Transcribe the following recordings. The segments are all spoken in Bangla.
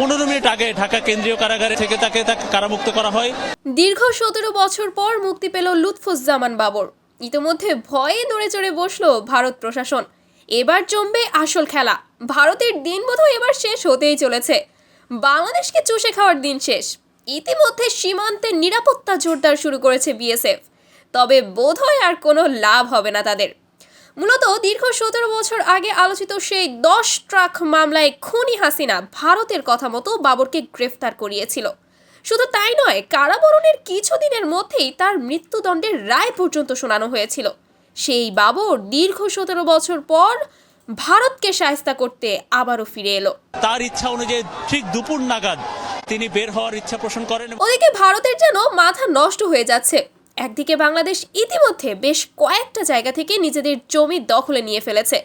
পনেরো মিনিট আগে ঢাকা কেন্দ্রীয় কারাগারে থেকে তাকে তাকে কারামুক্ত করা হয়। দীর্ঘ সতেরো বছর পর মুক্তি পেল লুৎফুজ্জামান বাবর। ইতিমধ্যে ভয়ে নড়ে চড়ে বসল ভারত প্রশাসন। এবার জমবে আসল খেলা। ভারতের দিন বোধহয় এবার শেষ হতেই চলেছে। বাংলাদেশকে চুষে খাওয়ার দিন শেষ। ইতিমধ্যে সীমান্তের নিরাপত্তা জোরদার শুরু করেছে বিএসএফ। তবে বোধহয় আর কোনো লাভ হবে না তাদের। মূলত দীর্ঘ সতেরো বছর আগে আলোচিত সেই দশ ট্রাক মামলায় খুনি হাসিনা ভারতের কথা মতো বাবরকে গ্রেফতার করিয়েছিল। শুধু তাই নয় কারাবরণের কিছুদিনের মধ্যেই তার মৃত্যুদণ্ডের রায় পর্যন্ত শোনানো হয়েছিল। সেই বাবর দীর্ঘ সতেরো বছর পর ভারতকে সায়স্তা করতে আবারও ফিরে এলো। তার ইচ্ছা অনুযায়ী ঠিক দুপুর নাগাদ তিনি বের হওয়ার ইচ্ছা পোষণ করেন ওদিকে ভারতের যেন মাথা নষ্ট হয়ে যাচ্ছে। একদিকে বাংলাদেশ ইতিমধ্যে বেশ কয়েকটা জায়গা থেকে নিজেদের জমি দখলে নিয়ে ফেলেছে।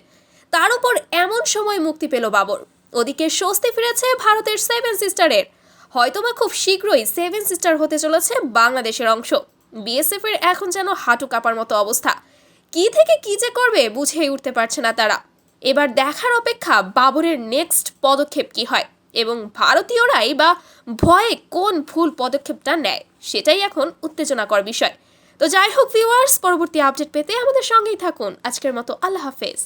তার উপর এমন সময় মুক্তি পেল বাবর। ওদিকে স্বস্তি ফিরেছে ভারতের সেভেন সিস্টারের হয়তোবা খুব শীঘ্রই সেভেন সিস্টার হতে চলেছে বাংলাদেশের অংশ। বিএসএফ এর এখন যেন হাঁটু কাঁপার মতো অবস্থা। কি থেকে কি যে করবে বুঝেই উঠতে পারছে না তারা। এবার দেখার অপেক্ষা বাবরের নেক্সট পদক্ষেপ কি হয় এবং ভারতীয়রাই বা ভয়ে কোন ভুল পদক্ষেপটা নেয়, সেটাই এখন উত্তেজনাকর বিষয়। তো যাই হোক ভিউয়ার্স পরবর্তী আপডেট পেতে আমাদের সঙ্গেই থাকুন। আজকের মতো আল্লাহ হাফেজ।